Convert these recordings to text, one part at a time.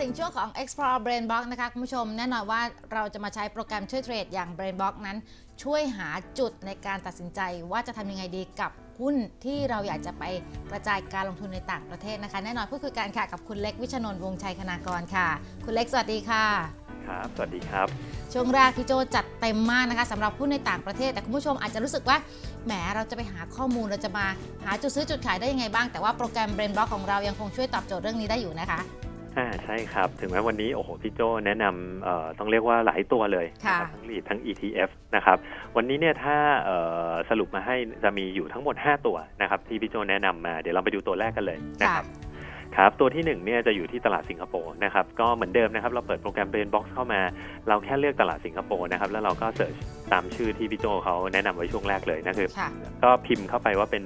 ถึงช่วงของ Explore Brain Box นะคะคุณผู้ชมแน่นอนว่าเราจะมาใช้โปรแกรมช่วยเทรดอย่าง Brain Box นั้น ช่วยหาจุดในการตัดสินใจว่าจะทำยังไงดีกับหุ้นที่เราอยากจะไปกระจายการลงทุนในต่างประเทศนะคะ แน่นอนพูดคุยกันค่ะกับคุณเล็กวิชนนท์วงชัยคณากรค่ะ คุณเล็กสวัสดีค่ะ ครับ สวัสดีครับ ช่วงแรกพี่โจจัดเต็มมากนะคะสำหรับหุ้นในต่างประเทศ แต่คุณผู้ชมอาจจะรู้สึกว่าแหมเราจะไปหาข้อมูลเราจะมาหาจุดซื้อจุดขายได้ยังไงบ้างแต่ว่าโปรแกรม Brain Box ของเรายังคงช่วยตอบโจทย์เรื่องนี้ได้อยู่นะคะ อ่าใช่ครับ ถึงแม้วันนี้โอ้โหพี่โจแนะนำเอ่อต้องเรียกว่าหลายตัวเลยค่ะ นะครับทั้ง lead ทั้ง ETF นะครับวันนี้เนี่ยถ้าเอ่อสรุปมาให้จะมีอยู่ทั้งหมด 5 ตัวนะครับที่พี่โจแนะนำมาเดี๋ยวเราไปดูตัวแรกกันเลยนะค่ะ ครับครับตัวที่1เนี่ยจะอยู่ที่ตลาดสิงคโปร์นะครับก็เหมือนเดิมนะครับเราเปิดโปรแกรม Brain Box เข้ามา เราแค่เลือกตลาดสิงคโปร์นะครับแล้วเราก็เสิร์ชตามชื่อที่พี่โจเขาแนะนำไว้ช่วงแรกเลยนะคือ ค่ะ ก็พิมพ์เข้าไปว่าเป็น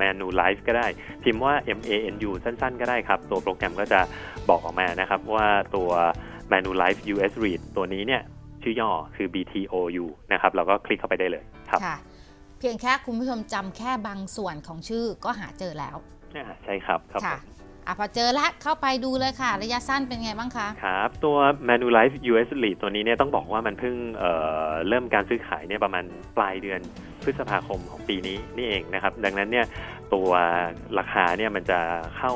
Manu Life ก็ได้ พิมพ์ว่า M A N U สั้นๆ ก็ได้ครับ ตัวโปรแกรมก็จะบอกออกมานะครับ ว่าตัว Manu Life US Read ตัวนี้เนี่ยชื่อย่อคือ B T O U นะครับ เราก็คลิกเข้าไปได้เลยครับค่ะเพียงแค่คุณผู้ชมจำแค่บางส่วนของชื่อก็หาเจอแล้วอ่าใช่ครับครับผค่ะมอะพอเจอแล้วเข้าไปดูเลยค่ะ ระยะสั้นเป็นไงบ้างคะครับ ตัว Manulife US Lead ตัวนี้เนี่ยต้องบอกว่ามันเพิ่งเอ่อเริ่มการซื้อขายเนี่ยประมาณปลายเดือน พฤษภาคมของปีนี้นี่เองนะครับ ดังนั้นเนี่ยตัวราคาเนี่ยมันจะเข้า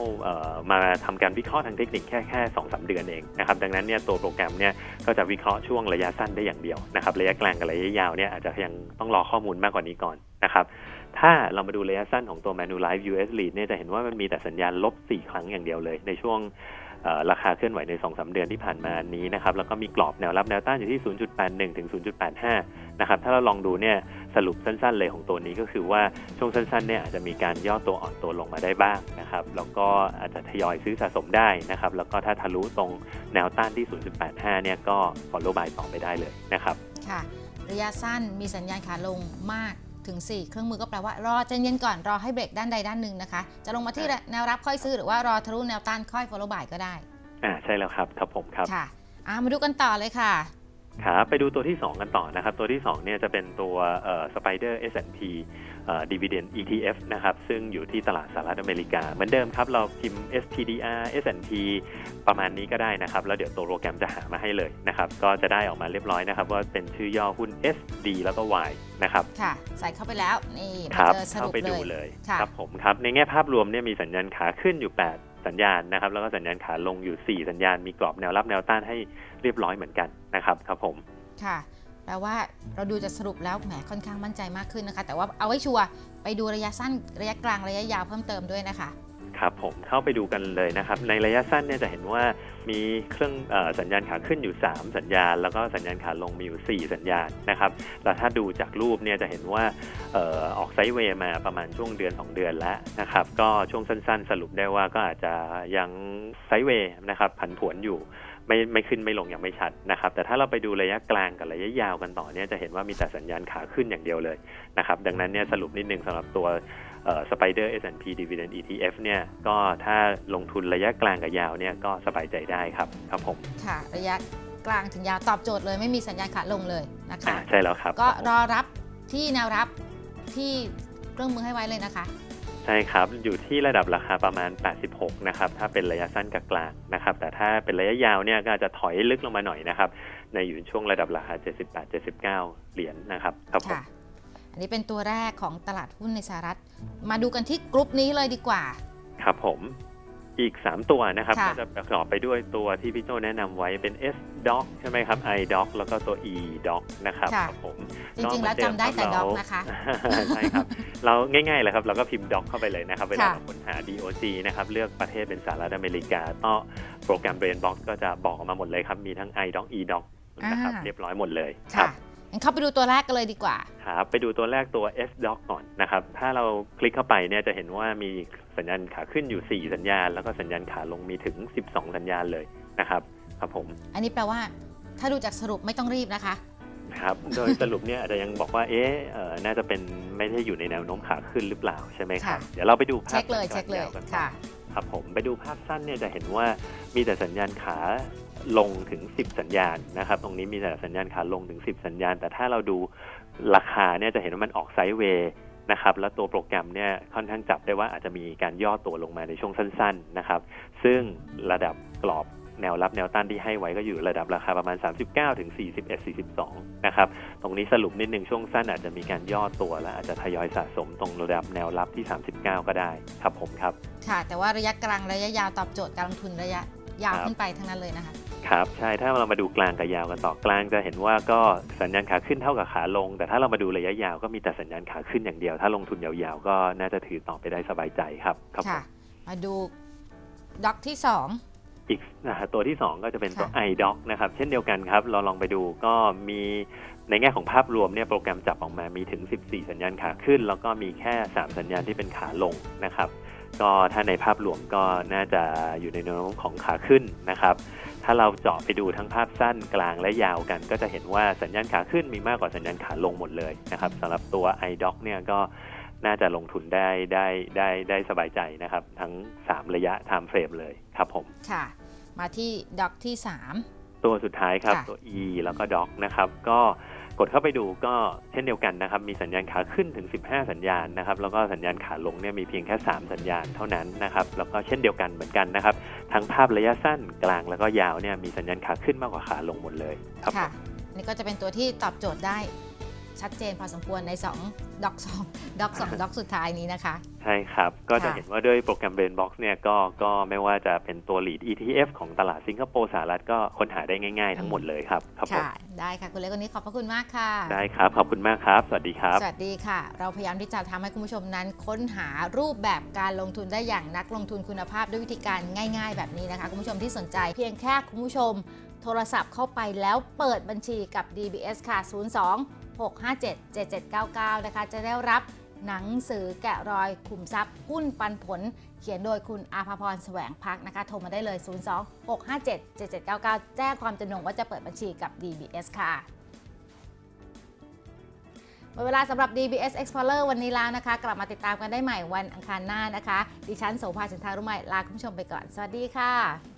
มาทำการวิเคราะห์ทางเทคนิคแค่แค่สองสามเดือนเองนะครับดังนั้นเนี่ยตัวโปรแกรมเนี่ยก็จะวิเคราะห์ช่วงระยะสั้นได้อย่างเดียวนะครับระยะกลางกับระยะยาวเนี่ยอาจจะยังต้องรอข้อมูลมากกว่านี้ก่อนนะครับถ้าเรามาดูระยะสั้นของตัว Manulife US Lead เนี่ยจะเห็นว่ามันมีแต่สัญญาณลบ 4 ครั้งอย่างเดียวเลยในช่วง ราคาเคลื่อนไหวใน 2-3 เดือนที่ผ่านมานี้นะครับแล้วก็มีกรอบแนวรับแนวต้านอยู่ที่ 0.81 ถึง 0.85 นะครับถ้าเราลองดูเนี่ยสรุปสั้นๆเลยของตัวนี้ก็คือว่าช่วงสั้นๆเนี่ยอาจจะมีการย่อตัวอ่อนตัวลงมาได้บ้างนะครับแล้วก็อาจจะทยอยซื้อสะสมได้นะครับแล้วก็ถ้าทะลุตรงแนวต้านที่ 0.85 เนี่ยก็ follow buy ต่อไปได้เลยนะครับค่ะระยะสั้นมีสัญญาณขาลงมาก ถึง4เครื่องมือก็แปลว่ารอใจเย็นก่อนรอให้เบรกด้านใดด้านหนึ่งนะคะ จะลงมาที่แนวรับค่อยซื้อหรือว่ารอทะลุแนวต้านค่อย follow by ก็ได้ อ่าใช่แล้วครับครับผมครับค่ะอะมาดูกันต่อเลยค่ะ ครับไปดูตัวที่ 2 กันต่อนะครับ ตัวที่ 2 เนี่ยจะเป็นตัวเอ่อ Spider S&P เอ่อ Dividend ETF นะครับ ซึ่งอยู่ที่ตลาดสหรัฐอเมริกา เหมือนเดิมครับ เราพิมพ์ SPDR S&P ประมาณนี้ก็ได้นะครับ แล้วเดี๋ยวตัวโปรแกรมจะหามาให้เลยนะครับ ก็จะได้ออกมาเรียบร้อยนะครับ ว่าเป็นชื่อย่อหุ้น SD แล้วก็ Y นะครับ ค่ะ ใส่เข้าไปแล้ว นี่คมารับเจอสเข้ารุปไปเลดูยเลยค่ะครับผมครับ ในแง่ภาพรวมเนี่ยมีสัญญาณขาขึ้นอยู่ 8 สัญญาณนะครับ แล้วก็สัญญาณขาลงอยู่ 4 สัญญาณมีกรอบแนวรับแนวต้านให้เรียบร้อยเหมือนกันนะครับครับผมค่ะแปลว่าเราดูจะสรุปแล้วแหมค่อนข้างมั่นใจมากขึ้นนะคะ แต่ว่าเอาไว้ชัวร์ไปดูระยะสั้นระยะกลางระยะยาวเพิ่มเติมด้วยนะคะ ครับผมเข้าไปดูกันเลยนะครับ ในระยะสั้นเนี่ยจะเห็นว่ามีเครื่องอสัญญาณขาขึ้นอยู่ 3 สัญญาณ แล้วก็สัญญาณขาลงมีอยู่ 4 สัญญาณนะครับแล้วถ้าดูจากรูปเนี่ยจะเห็นว่าออออกไซด์เวย์มาประมาณช่วงเดือน 2 เดือนแล้วนะครับก็ช่วงสั้นๆ สรุปได้ว่าก็อาจจะยังไซด์เวย์นะครับผันผวนอยู่ไม่ไม่ขึ้นไม่ลงอย่างไม่ชัดนะครับ แต่ถ้าเราไปดูระยะกลางกับระยะยาวกันต่อเนี่ยจะเห็นว่ามีแต่สัญญาณขาขึ้นอย่างเดียวเลยนะครับ ดังนั้นเนี่ยสรุปนิดนึงสำหรับตัว สไปเดอร์ S&P Dividend ETF เนี่ยก็ถ้าลงทุนระยะกลางกับยาวเนี่ยก็สบายใจได้ครับครับผมค่ะระยะกลางถึงยาวตอบโจทย์เลยไม่มีสัญญาณขาลงเลยนะคะอ่าใช่แล้วครับ ก็รอรับที่แนวรับที่เครื่องมือให้ไว้เลยนะคะ ใช่ครับ อยู่ที่ระดับราคาประมาณ 86 นะครับ ถ้าเป็นระยะสั้นกับกลางนะครับ แต่ถ้าเป็นระยะยาวเนี่ยก็อาจจะถอยลึกลงมาหน่อยนะครับ ในอยู่ช่วงระดับราคา 78-79 เหรียญนะครับครับผมค่ะ อันนี้เป็นตัวแรกของตลาดหุ้นในสหรัฐ มาดูกันที่กรุ๊ปนี้เลยดีกว่า ครับผมอีก 3 ตัวนะครับค่ะก็จะประกอบไปด้วยตัวที่พี่โจแนะนำไว้เป็น S doc ใช่ไหมครับ I doc แล้วก็ตัว E doc นะครับค่ะครับผมจริงๆแล้วจำได้แต่ด็อกนะคะใช่ครับ เราง่ายๆเลยครับ เราก็พิมพ์ doc เข้าไปเลยนะครับ เวลาค่ะเราค้นหา DOC นะครับเลือกประเทศเป็นสหรัฐอเมริกาก็โปรแกรม Brain Box ก็จะบอกออกมาหมดเลยครับ มีทั้ง I doc E doc นะครับอ่าเรียบร้อยหมดเลยครัค่ะบงั้น เข้าไปดูตัวแรกกันเลยดีกว่าครับไปดูตัวแรกตัว S doc ก่อนนะครับ ถ้าเราคลิกเข้าไปเนี่ยจะเห็นว่ามีสัญญาณขาขึ้นอยู่ 4 สัญญาณ แล้วก็สัญญาณขาลงมีถึง 12 สัญญาณเลยนะครับ ครับผม อันนี้แปลว่า ถ้าดูจากสรุปไม่ต้องรีบนะคะครับโดยสรุปเนี่ยอาจจะยังบอกว่าเอ๊ะเอ่อน่าจะเป็นไม่ได้อยู่ในแนวโน้มขาขึ้นหรือเปล่าใช่ไหมครับค่ะเดี๋ยวเราไปดูภาพเช็คเลยสั้นเช็คเลยกลางวกันต่อค่ะครับผมไปดูภาพสั้นเนี่ยจะเห็นว่ามีแต่สัญญาณขา ลงถึง 10 สัญญาณนะครับ ตรงนี้มีแต่สัญญาณขาลงถึง 10 สัญญาณ แต่ถ้าเราดูราคาเนี่ยจะเห็นว่ามันออกไซด์เวย์นะครับ แล้วตัวโปรแกรมเนี่ยค่อนข้างจับได้ว่าอาจจะมีการย่อตัวลงมาในช่วงสั้น ๆนะครับ ซึ่งระดับกรอบแนวรับแนวต้านที่ให้ไว้ก็อยู่ระดับราคาประมาณ 39ถึง41 42 นะครับ ตรงนี้สรุปนิดนึงช่วงสั้นอาจจะมีการย่อตัวและอาจจะทยอยสะสมตรงระดับแนวรับที่ 39 ก็ได้ครับผมครับ ค่ะ แต่ว่าระยะกลางระยะยาวตอบโจทย์การลงทุนระยะยาวครับขึ้นไปทั้งนั้นเลยนะคะ ครับใช่ถ้าเรามาดูกลางกับยาวกันต่อกลางจะเห็นว่าก็สัญญาณขาขึ้นเท่ากับขาลง แต่ถ้าเรามาดูระยะยาวก็มีแต่สัญญาณขาขึ้นอย่างเดียว ถ้าลงทุนยาวๆ ก็น่าจะถือต่อไปได้สบายใจครับครับผมค่ะมาดูด็อกที่อีกนะฮะตัวที่ 2 ก็จะเป็นตัวค่ะ iDoc นะครับ เช่นเดียวกันครับ เราลองไปดูก็มีในแง่ของภาพรวมเนี่ยโปรแกรมจับออกมามีถึง 14 สัญญาณขาขึ้น แล้วก็มีแค่ 3 สัญญาณที่เป็นขาลงนะครับ ก็ถ้าในภาพรวมก็น่าจะอยู่ในแนวโน้มของขาขึ้นนะครับ ถ้าเราเจาะไปดูทั้งภาพสั้นกลางและยาวกัน ก็จะเห็นว่าสัญญาณขาขึ้นมีมากกว่าสัญญาณขาลงหมดเลยนะครับสำหรับตัว iDoc เนี่ยก็น่าจะลงทุนได้ได้ได้ได้สบายใจนะครับ ทั้ง 3 ระยะ time frame เลยครับผม2ค่ะ มาที่ด็อกที่ตัวสุดท้ายครับ ค่ะ ตัว E แล้วก็ Doc นะครับ ก็ กดเข้าไปดูก็เช่นเดียวกันนะครับ มีสัญญาณขาขึ้นถึง 15 สัญญาณนะครับ แล้วก็สัญญาณขาลงเนี่ยมีเพียงแค่ 3 สัญญาณเท่านั้นนะครับ แล้วก็เช่นเดียวกันเหมือนกันนะครับ ทั้งภาพระยะสั้นกลางแล้วก็ยาวเนี่ยมีสัญญาณขาขึ้นมากกว่าขาลงหมดเลยครับ3ค่ะนี่ก็จะเป็นตัวที่ตอบโจทย์ได้ ชัดเจนพอสมควรใน2ด็อก2ด็อก2ด็อกสุดท้ายนี้นะคะ ใช่ครับ ก็จะค่ะเห็นว่าด้วยโปรแกรม Brainbox เนี่ยก็ก็ไม่ว่าจะเป็นตัว lead ETF ของตลาดสิงคโปร์สหรัฐก็ค้นหาได้ง่ายๆทั้งหมดเลยครับครับผมค่ะได้ค่ะ คุณเล็กวันนี้ขอบพระคุณมากค่ะ ได้ครับ ขอบคุณมากครับ สวัสดีครับ สวัสดีค่ะ เราพยายามที่จะทำให้คุณผู้ชมนั้น ค้นหารูปแบบการลงทุนได้อย่างนักลงทุนคุณภาพด้วยวิธีการง่าย ๆ แบบนี้นะคะคุณผู้ชมที่สนใจ เพียงแค่คุณผู้ชม โทรศัพท์เข้าไปแล้วเปิดบัญชีกับ DBS ค่ะ02 657 7799 นะคะ จะได้รับหนังสือแกะรอยขุมทรัพย์หุ้นปันผล เขียนโดยคุณอาภาพรแสวงพักนะคะ โทรมาได้เลย 02 657 7799 แจ้งความจำนงว่าจะเปิดบัญชีกับ DBS ค่ะหมดเวลาสำหรับ DBS Explorer วันนี้แล้วนะคะ กลับมาติดตามกันได้ใหม่วันอังคารหน้านะคะ ดิฉันโสภาสินทารุไมยลาคุณผู้ชมไปก่อน สวัสดีค่ะ